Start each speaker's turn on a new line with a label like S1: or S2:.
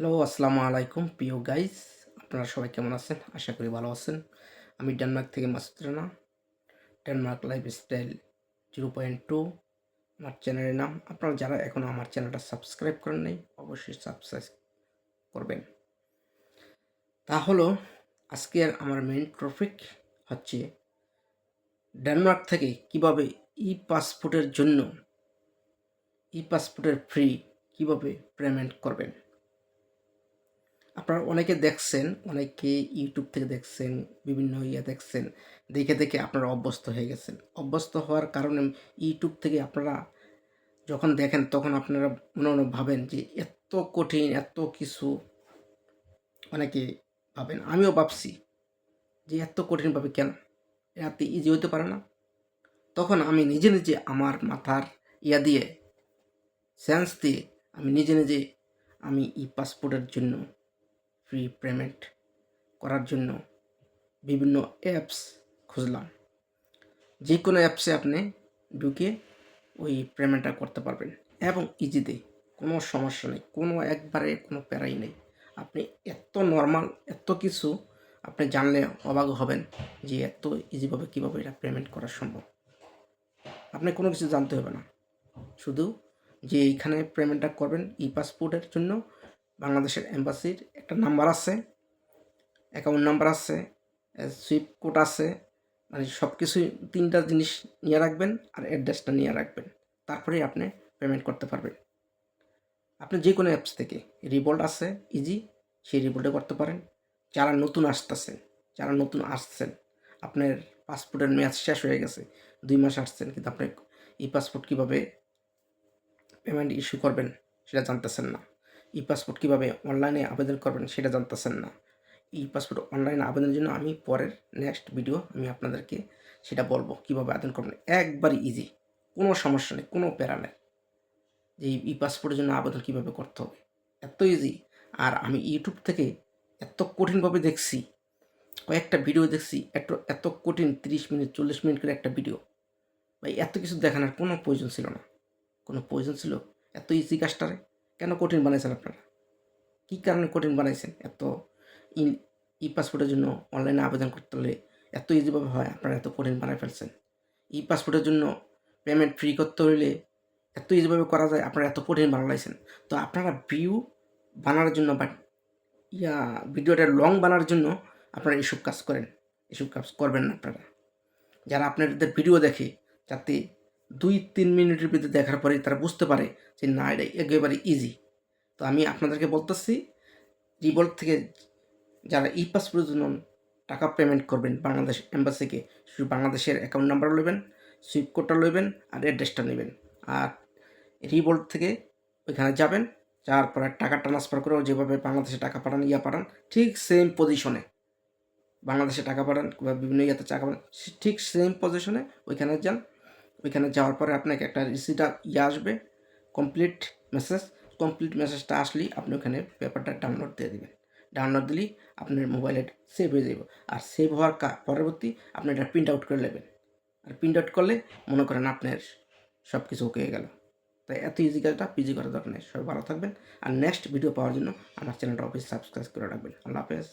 S1: Hello আসসালামু আলাইকুম। প্রিয় গাইস আপনারা সবাই কেমন আছেন? আশা করি ভালো আছেন। আমি ডেনমার্ক থেকে Masud Rana Denmark lifestyle zero point two আমার চ্যানেলের নাম। আপনারা যারা এখনও আমার চ্যানেলটা সাবস্ক্রাইব করেন নাই, অবশ্যই সাবস্ক্রাইব করবেন। তা হলো আজকের আমার মেন টপিক হচ্ছে ডেনমার্ক থেকে কীভাবে ই পাসপোর্টের জন্য ই পাসপোর্টের ফ্রি কীভাবে পেমেন্ট করবেন। আপনারা অনেকে দেখছেন, অনেকে ইউটিউব থেকে দেখছেন, বিভিন্ন ইয়ে দেখছেন, দেখে দেখে আপনারা অভ্যস্ত হয়ে গেছেন। অভ্যস্ত হওয়ার কারণে ইউটিউব থেকে আপনারা যখন দেখেন, তখন আপনারা মনে মনে ভাবেন যে এত কঠিন, এত কিছু অনেকে ভাবেন। আমিও ভাবছি যে এত কঠিনভাবে কেন? এত ইজি হতে পারে না? তখন আমি নিজে নিজে আমার মাথার ইয়া দিয়ে সেন্স দিয়ে আমি নিজে নিজে আমি ই পাসপোর্টের জন্য ফ্রি পেমেন্ট করার জন্য বিভিন্ন অ্যাপস খুঁজলাম। যে কোনো অ্যাপসে আপনি ঢুকে ওই পেমেন্টটা করতে পারবেন এবং ইজিতে কোনো সমস্যা নেই, কোনো একবারে কোনো প্যারাই নেই। আপনি এত নর্মাল এত কিছু আপনি জানলে অবাক হবেন যে এত ইজিভাবে কীভাবে এটা পেমেন্ট করা সম্ভব। আপনি কোনো কিছু জানতে হবে না। শুধু যে এইখানে পেমেন্টটা করবেন ই পাসপোর্টের জন্য বাংলাদেশের এম্বাসির একটা নাম্বার আছে অ্যাকাউন্ট নাম্বার আছে সুইফট কোড আছে মানে সব কিছুই তিনটা জিনিস নিয়ে রাখবেন আর অ্যাড্রেসটা নিয়ে রাখবেন। তারপরেই আপনি পেমেন্ট করতে পারবেন। আপনি যে কোনো অ্যাপস থেকে রিবোল্ট আছে ইজি সেই রিবোল্টে করতে পারেন। যারা নতুন আসতেছেন, যারা নতুন আসছেন, আপনার পাসপোর্টের মেয়াদ শেষ হয়ে গেছে, দুই মাস আসছেন, কিন্তু আপনি ই পাসপোর্ট কীভাবে পেমেন্ট ইস্যু করবেন, সেটা জানতেছেন না। ই পাসপোর্ট কীভাবে অনলাইনে আবেদন করবেন সেটা জানতেছেন না। ই পাসপোর্ট অনলাইনে আবেদনের জন্য আমি পরের নেক্সট ভিডিও আমি আপনাদেরকে সেটা বলব কীভাবে আবেদন করবেন। একবারই ইজি কোনো সমস্যা নেই, কোনো প্যারা নেই। যে ই পাসপোর্টের জন্য আবেদন কীভাবে করতে হবে, এত ইজি আর আমি ইউটিউব থেকে এত কঠিনভাবে দেখছি, কয়েকটা ভিডিও দেখছি, এত এত কঠিন তিরিশ মিনিট, চল্লিশ মিনিট করে একটা ভিডিও ভাই, এত কিছু দেখানোর কোনো প্রয়োজন ছিল না। কোনো প্রয়োজন ছিল? এত ইজি কাজটারে। কেন কঠিন বানাইছেন আপনারা? কী কারণে কঠিন বানাইছেন? এত ই পাসপোর্টের জন্য অনলাইনে আবেদন করতে হলে এত ইজিভাবে হয়, আপনারা এত কঠিন বানাই ফেলছেন। ই পাসপোর্টের জন্য পেমেন্ট ফ্রি করতে হইলে এত ইজিভাবে করা যায়, আপনারা এত কঠিন বানাইছেন। তো আপনারা ভিউ বানানোর জন্য বা ইয়া ভিডিওটা লং বানার জন্য আপনারা এসব কাজ করেন। এসব কাজ করবেন না আপনারা। যারা আপনাদের ভিডিও দেখে, যাতে দুই তিন মিনিটের ভিতরে দেখার পরে তারা বুঝতে পারে যে না, এটা একেবারে ইজি তো আমি আপনাদেরকে বলতেছি রিভল্ট থেকে যারা ই পাসপোর্টের জন্য টাকা পেমেন্ট করবেন বাংলাদেশ এম্বাসিকে, শুধু বাংলাদেশের অ্যাকাউন্ট নাম্বার লইবেন সুইপ কোডটা লইবেন আর অ্যাড্রেসটা নেবেন। আর রিভল্ট থেকে ওইখানে যাবেন, যাওয়ার পরে টাকা ট্রান্সফার করেও যেভাবে বাংলাদেশে টাকা পাঠান, ইয়া পাঠান, ঠিক সেম পজিশনে বাংলাদেশে টাকা পাঠান বা বিভিন্ন ইয়াতে টাকা পাঠান, ঠিক সেম পজিশনে ওইখানে যান ওইখানে যাওয়ার পরে আপনাকে একটা রিসিটা ইয়ে আসবে কমপ্লিট মেসেজ কমপ্লিট মেসেজটা আসলেই আপনি ওখানে পেপারটা ডাউনলোড দিয়ে দেবেন। ডাউনলোড দিলেই আপনার মোবাইলে সেভ হয়ে যাবে আর সেভ হওয়ার পরবর্তী আপনি এটা প্রিন্ট আউট করে নেবেন। আর প্রিন্ট আউট করলে মনে করেন আপনার সব কিছু ওকে হয়ে গেল। তাই এত ইজি কাজটা পিজি করার দরকার নেই। সবাই ভালো থাকবেন। আর নেক্সট ভিডিও পাওয়ার জন্য আমার চ্যানেলটা অফিস সাবস্ক্রাইব করে রাখবেন। আল্লাহ হাফেজ।